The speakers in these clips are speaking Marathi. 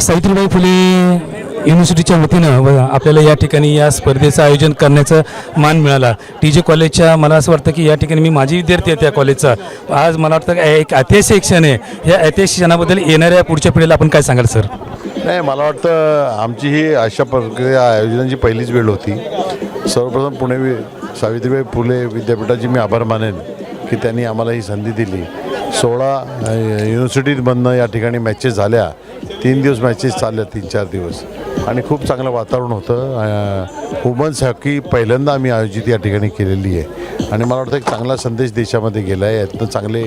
सावित्रीबाई फुले युनिव्हर्सिटीच्या वतीनं आपल्याला या ठिकाणी या स्पर्धेचं आयोजन करण्याचा मान मिळाला. टी जे कॉलेजच्या मला असं वाटतं की या ठिकाणी मी माझी विद्यार्थी आहे त्या कॉलेजचा आज मला वाटतं एक ऐतिहासिक क्षण आहे. या ऐतिहासिक क्षणाबद्दल येणाऱ्या पुढच्या पिढीला आपण काय सांगाल सर? नाही मला वाटतं आमची ही अशा प्रकारे आयोजनाची पहिलीच वेळ होती. सर्वप्रथम पुणे सावित्रीबाई फुले विद्यापीठाची मी आभार मानेन की त्यांनी आम्हाला ही संधी दिली. सोळा अ, युनिव्हर्सिटीमधनं या ठिकाणी मॅचेस झाल्या. तीन दिवस मॅचेस चालल्या तीन चार दिवस. आणि खूप चांगलं वातावरण होतं. वुमन्स हॉकी पहिल्यांदा आम्ही आयोजित या ठिकाणी केलेली आहे. आणि मला वाटतं एक चांगला संदेश देशामध्ये गेला आहे. यातनं चांगले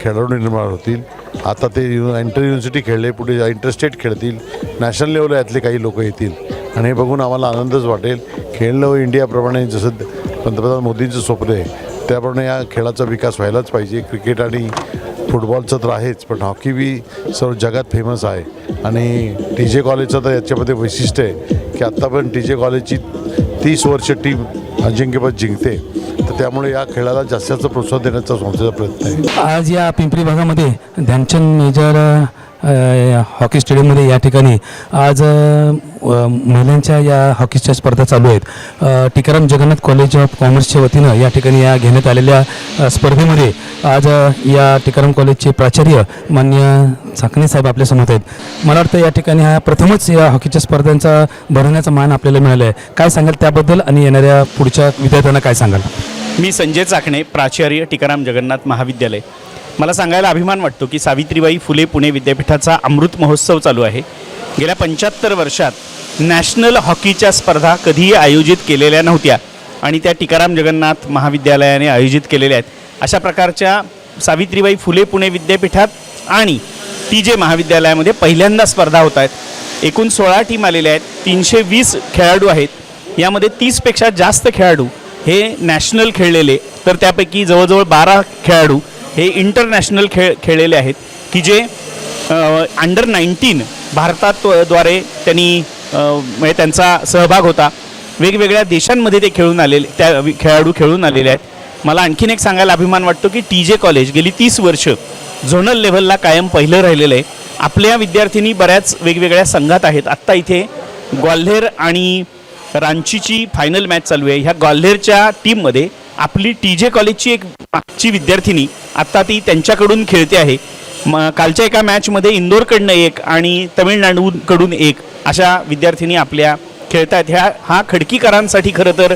खेळाडू निर्माण होतील. आता ते यु इंटर युनिव्हर्सिटी खेळले पुढे इंटरस्टेट खेळतील. नॅशनल लेवलला यातले काही लोक येतील. आणि हे बघून आम्हाला आनंदच वाटेल. खेळणं इंडियाप्रमाणे जसं पंतप्रधान मोदींचं स्वप्न आहे त्याप्रमाणे या खेळाचा विकास व्हायलाच पाहिजे. क्रिकेट आणि फुटबॉलचं तर आहेच पण हॉकी बी सर्व जगात फेमस आहे. आणि टी जे कॉलेजचं तर याच्यामध्ये वैशिष्ट्य आहे की आत्ता पण टी जे कॉलेजची तीस वर्ष टीम अजिंक्यपद जिंकते. तर त्यामुळे या खेळाला जास्तीचं प्रोत्साहन देण्याचा संस्थेचा प्रयत्न आहे. आज या पिंपरी भागामध्ये ध्यानचंद मेजर हॉकी स्टेडियममध्ये या ठिकाणी आज महिलांच्या या हॉकीच्या स्पर्धा चालू आहेत. टिकाराम जगन्नाथ कॉलेज ऑफ कॉमर्सच्या वतीनं या ठिकाणी या घेण्यात आलेल्या स्पर्धेमध्ये आज या टिकाराम कॉलेजचे प्राचार्य मान्य चाकणे साहेब आपल्यासमोर आहेत. मला वाटतं या ठिकाणी हा प्रथमच या हॉकीच्या स्पर्धांचा भरवण्याचा मान आपल्याला मिळाला आहे. काय सांगाल त्याबद्दल आणि येणाऱ्या पुढच्या विद्यार्थ्यांना काय सांगाल? मी संजय चाकणे प्राचार्य टिकाराम जगन्नाथ महाविद्यालय. मला सांगायला अभिमान वाटतो की सावित्रीबाई फुले पुणे विद्यापीठाचा अमृत महोत्सव चालू आहे. गेल्या पंच्याहत्तर वर्षात नॅशनल हॉकीच्या स्पर्धा कधीही आयोजित केलेल्या नव्हत्या आणि त्या टिकाराम जगन्नाथ महाविद्यालयाने आयोजित केलेल्या आहेत. अशा प्रकारच्या सावित्रीबाई फुले पुणे विद्यापीठात आणि टी जे महाविद्यालयामध्ये पहिल्यांदा स्पर्धा होत आहेत. एकूण सोळा टीम आलेल्या आहेत. तीनशे वीस खेळाडू आहेत. यामध्ये तीसपेक्षा जास्त खेळाडू हे नॅशनल खेळलेले. तर त्यापैकी जवळजवळ बारा खेळाडू हे इंटरनॅशनल खेळ खेळलेले आहेत की जे अंडर नाईन्टीन भारतात द्वारे त्यांनी म्हणजे त्यांचा सहभाग होता. वेगवेगळ्या देशांमध्ये ते खेळून आलेले त्या खेळाडू खेळून आलेले आहेत. मला आणखीन एक सांगायला अभिमान वाटतो की टी जे कॉलेज गेली तीस वर्ष झोनल लेव्हलला कायम पहिलं राहिलेलं आहे. आपल्या विद्यार्थिनी बऱ्याच वेगवेगळ्या संघात आहेत. आत्ता इथे ग्वाल्हेर आणि रांचीची फायनल मॅच चालू आहे. ह्या ग्वाल्हेरच्या टीममध्ये आपली टी जे कॉलेजची एक मागची विद्यार्थिनी आत्ता ती त्यांच्याकडून खेळते आहे. म कालच्या एका मॅचमध्ये इंदोरकडनं एक आणि तमिळनाडूकडून एक अशा विद्यार्थिनी आपल्या खेळत आहेत ह्या हा खडकीकरांसाठी खरं तर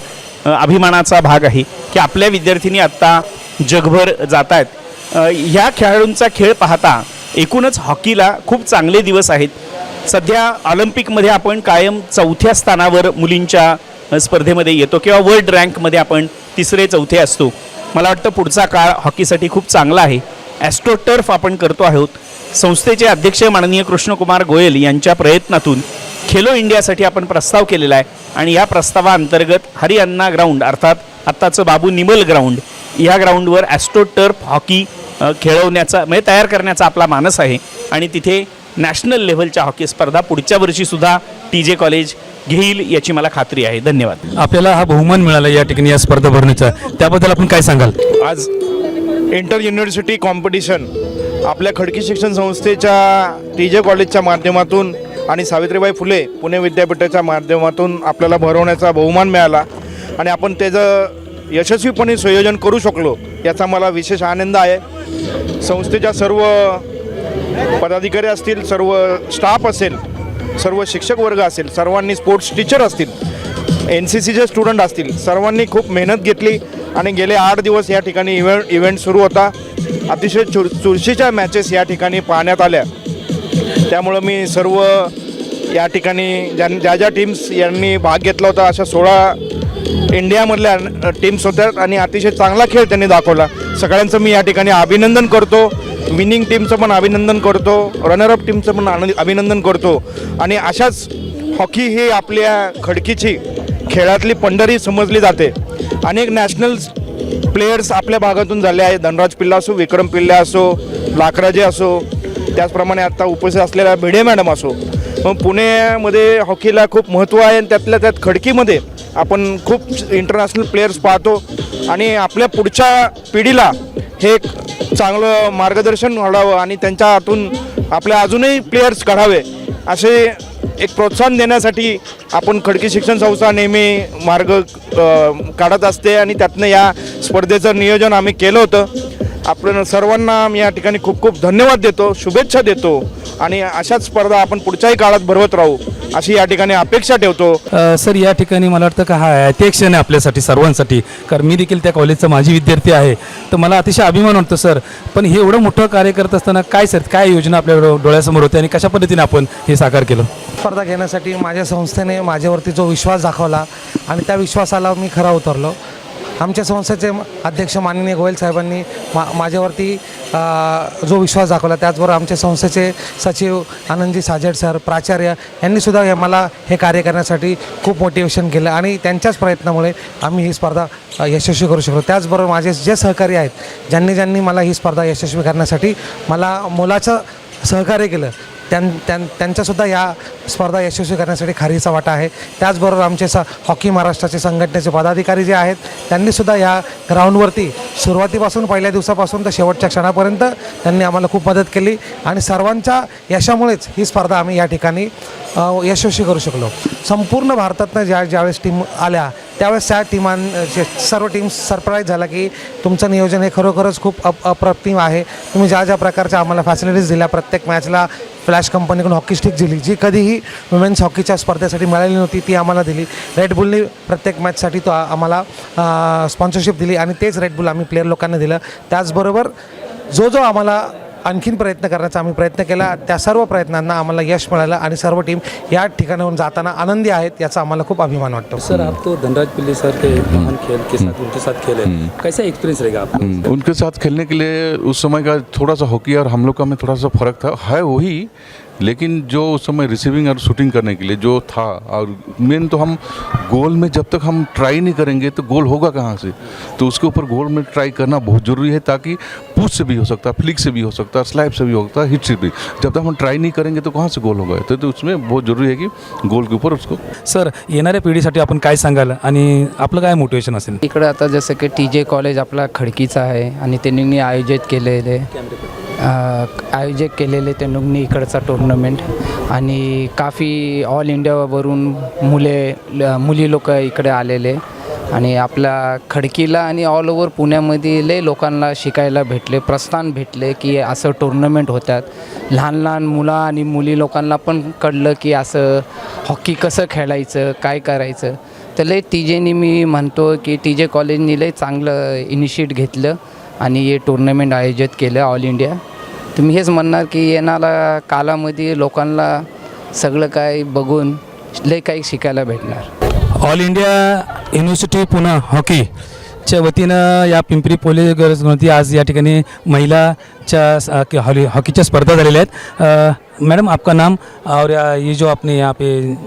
अभिमानाचा भाग आहे की आपल्या विद्यार्थिनी आत्ता जगभर जात आहेत ह्या खेळाडूंचा खेळ पाहता एकूणच हॉकीला खूप चांगले दिवस आहेत. सध्या ऑलिम्पिकमध्ये आपण कायम चौथ्या स्थानावर मुलींच्या स्पर्धेमध्ये येतो किंवा वर्ल्ड रँकमध्ये आपण तिसरे चौथे असतो. मला वाटतं पुढचा काळ हॉकीसाठी खूप चांगला आहे. ॲस्ट्रोटर्फ आपण करतो आहोत. संस्थेचे अध्यक्ष माननीय कृष्णकुमार गोयल यांच्या प्रयत्नातून खेलो इंडियासाठी आपण प्रस्ताव केलेला आहे. आणि या प्रस्तावाअंतर्गत हरिअण्णा ग्राउंड अर्थात आत्ताचं बाबू निमल ग्राउंड या ग्राउंडवर ॲस्ट्रोटर्फ हॉकी खेळवण्याचा म्हणजे तयार करण्याचा आपला मानस आहे. आणि तिथे नॅशनल लेव्हलच्या हॉकी स्पर्धा पुढच्या वर्षीसुद्धा टी जे कॉलेज घेईल याची मला खात्री आहे. धन्यवाद. आपल्याला हा बहुमान मिळाला या ठिकाणी या स्पर्धा भरण्याचा त्याबद्दल आपण काय सांगाल? आज इंटर युनिव्हर्सिटी कॉम्पिटिशन आपल्या खडकी शिक्षण संस्थेच्या टी जे कॉलेजच्या माध्यमातून आणि सावित्रीबाई फुले पुणे विद्यापीठाच्या माध्यमातून आपल्याला भरवण्याचा बहुमान मिळाला. आणि आपण त्याचं यशस्वीपणे संयोजन करू शकलो याचा मला विशेष आनंद आहे. संस्थेच्या सर्व पदाधिकारी असतील सर्व स्टाफ असेल सर्व शिक्षक वर्ग असेल सर्वांनी स्पोर्ट्स टीचर असतील एन सी सीचे स्टुडंट असतील सर्वांनी खूप मेहनत घेतली आणि गेले आठ दिवस या ठिकाणी इव्हेंट इव्हेंट सुरू होता. अतिशय चुर चुरशीच्या मॅचेस या ठिकाणी पाहण्यात आल्या. त्यामुळं मी सर्व या ठिकाणी ज्या ज्या ज्या टीम्स यांनी भाग घेतला होता अशा सोळा इंडियामधल्या टीम्स होत्या आणि अतिशय चांगला खेळ त्यांनी दाखवला. सगळ्यांचं मी या ठिकाणी अभिनंदन करतो. विनिंग टीमचं पण अभिनंदन करतो रनरअप टीमचं पण आनंद अभिनंदन करतो. आणि अशाच हॉकी ही आपल्या खडकीची खेळातली पंढरी समजली जाते. अनेक नॅशनल प्लेयर्स आपल्या भागातून झाले आहेत. धनराज पिल्ला असो विक्रम पिल्ला असो लाकराजे असो त्याचप्रमाणे आता उपस्थित असलेल्या भिडे मॅडम असो. मग पुण्यामध्ये हॉकीला खूप महत्त्व आहे आणि त्यातल्या त्यात खडकीमध्ये आपण खूप इंटरनॅशनल प्लेयर्स पाहतो. आणि आपल्या पुढच्या पिढीला हे एक चांगलं मार्गदर्शन घडावं आणि त्यांच्या हातून आपल्या अजूनही प्लेयर्स घडावे असे एक प्रोत्साहन देण्यासाठी आपण खडकी शिक्षण संस्था नेहमी मार्ग काढत असते आणि त्यातनं या स्पर्धेचं नियोजन आम्ही केलं होतं. आपण सर्वांना मी या ठिकाणी खूप खूप धन्यवाद देतो शुभेच्छा देतो आणि अशाच स्पर्धा आपण पुढच्याही काळात भरवत राहू अशी या ठिकाणी अपेक्षा ठेवतो. सर या ठिकाणी मला वाटतं का हा ऐतिहासिक क्षण आहे आपल्यासाठी सर्वांसाठी कारण मी देखील त्या कॉलेजचा माजी विद्यार्थी आहे. तर मला अतिशय अभिमान वाटतो सर. पण हे एवढं मोठं कार्य करत असताना काय सर काय योजना आपल्या डोळ्यासमोर होती आणि कशा पद्धतीने आपण हे साकार केलं? स्पर्धा घेण्यासाठी माझ्या संस्थेने माझ्यावरती जो विश्वास दाखवला आणि त्या विश्वासाला मी खरा उतरलो. आमच्या संस्थेचे अध्यक्ष माननीय गोयल साहेबांनी मा माझ्यावरती जो विश्वास दाखवला त्याचबरोबर आमच्या संस्थेचे सचिव आनंदजी साजेड सर प्राचार्य यांनीसुद्धा हे मला हे कार्य करण्यासाठी खूप मोटिवेशन केलं आणि त्यांच्याच प्रयत्नामुळे आम्ही ही स्पर्धा यशस्वी करू शकलो. त्याचबरोबर माझे जे सहकारी आहेत ज्यांनी ज्यांनी मला ही स्पर्धा यशस्वी करण्यासाठी मला मोलाचं सहकार्य केलं त्यां त्यां त्यांच्यासुद्धा या स्पर्धा यशस्वी करण्यासाठी खारीचा वाटा आहे. त्याचबरोबर आमचे स हॉकी महाराष्ट्राचे संघटनेचे पदाधिकारी जे आहेत त्यांनीसुद्धा या ग्राउंडवरती सुरुवातीपासून पहिल्या दिवसापासून तर शेवटच्या क्षणापर्यंत त्यांनी आम्हाला खूप मदत केली आणि सर्वांच्या यशामुळेच ही स्पर्धा आम्ही या ठिकाणी यशस्वी करू शकलो. संपूर्ण भारतातनं ज्या ज्यावेळेस टीम आल्या त्यावेळेस त्या टीमां सर्व टीम्स सरप्राईज झाला की तुमचं नियोजन हे खरोखरच खूप अप अप्रतिम आहे. तुम्ही ज्या ज्या प्रकारच्या आम्हाला फॅसिलिटीज दिल्या प्रत्येक मॅचला फ्लॅश कंपनीकडून हॉकी स्टिक दिली जी कधीही वुमेन्स हॉकीच्या स्पर्धेसाठी मिळाली नव्हती ती आम्हाला दिली. रेडबुलने प्रत्येक मॅचसाठी तो आम्हाला स्पॉन्सरशिप दिली आणि तेच रेड बुल आम्ही प्लेअर लोकांना दिलं. त्याचबरोबर जो जो आम्हाला आणखीन प्रयत्न करण्याचा आम्ही प्रयत्न केला. त्या सर्व प्रयत्नांना आम्हाला यश मिळालं आणि सर्व टीम या ठिकाणाहून जाताना आनंदी आहेत याचा आम्हाला खूप अभिमान वाटतो. सर आप तो धनराज पिल्ली सर के महान खेल के साथ उनके साथ खेले। कैसा एक्सपीरियंस रहेगा आपका? उनके साथ खेलने के लिए उस समय का थोड़ा सा हॉकी और हम लोग का में थोड़ा सा फर्क था। है वही लेकिन जो उस समय रिसीविंग और शूटिंग करने के लिए जो था और मेन तो हम गोल में जब तक हम ट्राई नहीं करेंगे तो गोल होगा कहाँ से? तो उसके ऊपर गोल में ट्राई करना बहुत ज़रूरी है ताकि पुश से भी हो सकता है फ्लिक से भी हो सकता है स्लैब से भी हो सकता है हिट से भी। जब तक हम ट्राई नहीं करेंगे तो कहाँ से गोल होगा? तो, तो उसमें बहुत ज़रूरी है कि गोल के ऊपर उसको सर येणाऱ्या पिढीसाठी आपण काय सांगाल? आणि आपलं काय मोटिवेशन असेल? इकडं आता जसं की टी जे कॉलेज आपला खडकीचा आहे आणि त्यांनी आयोजित केलेले. आयोजित केलेले त्यांनी इकडचा टुर्नामेंट आणि काफी ऑल इंडियावरून मुले मुली लोक इकडे आलेले. आणि आपल्या खडकीला आणि ऑल ओव्हर पुण्यामध्ये लय लोकांना शिकायला भेटले प्रस्थान भेटले की असं टुर्नामेंट होतात. लहान लहान मुलं आणि मुली लोकांना पण कळलं की असं हॉकी कसं खेळायचं काय करायचं. तर लय टीजेनी मी म्हणतो की टी जे कॉलेजनी लय चांगलं इनिशिएट घेतलं. आणि हे टुर्नामेंट आयोजित केलं ऑल इंडिया तर मी हेच म्हणणार की येणाऱ्या कालामध्ये लोकांना सगळं काय बघून लय काही शिकायला भेटणार. ऑल इंडिया युनिव्हर्सिटी पुणे हॉकीच्या वतीनं या पिंपरी पोलीस गरजमध्ये आज या ठिकाणी महिलाच्या हॉली हॉकीच्या स्पर्धा झालेल्या आहेत. मैडम, आपका नाम और ये जो आपने यहाँ पे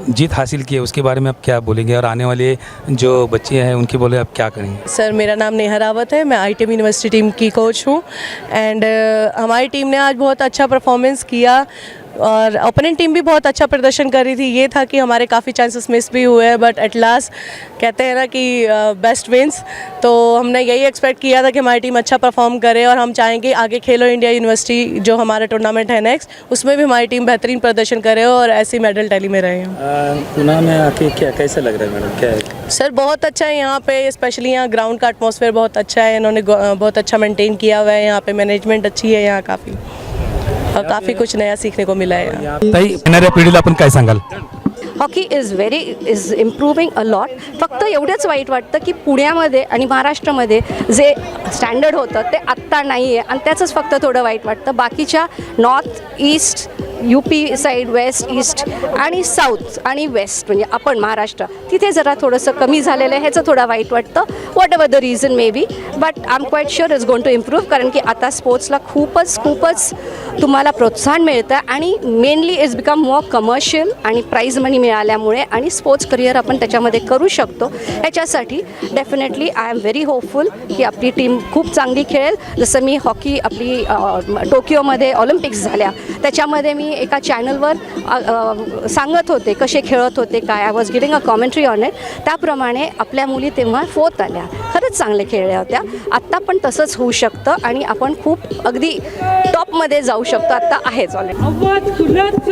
जीत हासिल की है, उसके बारे में आप क्या बोलेंगे? और आने वाले जो बच्चे हैं, उनके बोले आप क्या करेंगे? सर, मेरा नाम नेहा रावत है। मैं आईटीएम यूनिवर्सिटी टीम की कोच हूँ। एंड हमारी टीम ने आज बहुत अच्छा परफॉर्मेंस किया। और ओपोनेंट टीम भी बहुत अच्छा प्रदर्शन कर रही थी। ये था कि हमारे काफ़ी चांसेस मिस भी हुए हैं बट एट लास्ट कहते हैं ना कि बेस्ट विंस तो हमने यही एक्सपेक्ट किया था कि हमारी टीम अच्छा परफॉर्म करे और हम चाहेंगे आगे खेलो इंडिया यूनिवर्सिटी जो हमारा टूर्नामेंट है नेक्स्ट उसमें भी हमारी टीम बेहतरीन प्रदर्शन करे और ऐसी मेडल टैली में रहे। में आके क्या कैसे लग रहा है मैडम? क्या है? सर बहुत अच्छा है यहाँ पे स्पेशली यहाँ ग्राउंड का एटमॉस्फेयर बहुत अच्छा है। इन्होंने बहुत अच्छा मेंटेन किया हुआ है। यहाँ पे मैनेजमेंट अच्छी है यहाँ काफ़ी। काफ़ी कुछ नया सीखने को मिला है। यहाँ ताई येणाऱ्या पिढीला आपण काय सांगाल? Hockey is very is improving a lot फक्त एवढंच वाईट वाटतं की पुण्यामध्ये आणि महाराष्ट्रामध्ये जे स्टँडर्ड होतं ते आत्ता नाही आहे आणि त्याचंच फक्त थोडं वाईट वाटतं. बाकीच्या north east U P side west east आणि साऊथ आणि वेस्ट म्हणजे आपण महाराष्ट्र तिथे जरा थोडंसं कमी झालेलं आहे ह्याचं थोडं वाईट वाटतं. Whatever the reason may be but I am quite sure is gone to improve कारण की आता स्पोर्ट्सला खूपच खूपच तुम्हाला प्रोत्साहन मिळतं आणि mainly is become more commercial आणि प्राईज मनी मिळाल्यामुळे आणि स्पोर्ट्स करिअर आपण त्याच्यामध्ये करू शकतो. ह्याच्यासाठी definitely I am very hopeful की आपली टीम खूप चांगली खेळेल. जसं मी हॉकी आपली टोकियोमध्ये ऑलिम्पिक्स झाल्या. त्याच्यामध्ये मी एका चॅनलवर सांगत होते कसे खेळत होते काय. I was giving a commentary on it त्याप्रमाणे आपल्या मुली तेव्हा फोत आल्या. खरंच चांगले खेळल्या होत्या. आत्ता पण तसंच होऊ शकतं आणि आपण खूप अगदी टॉपमध्ये जाऊ शकतो आत्ता आहेच ऑलरेडी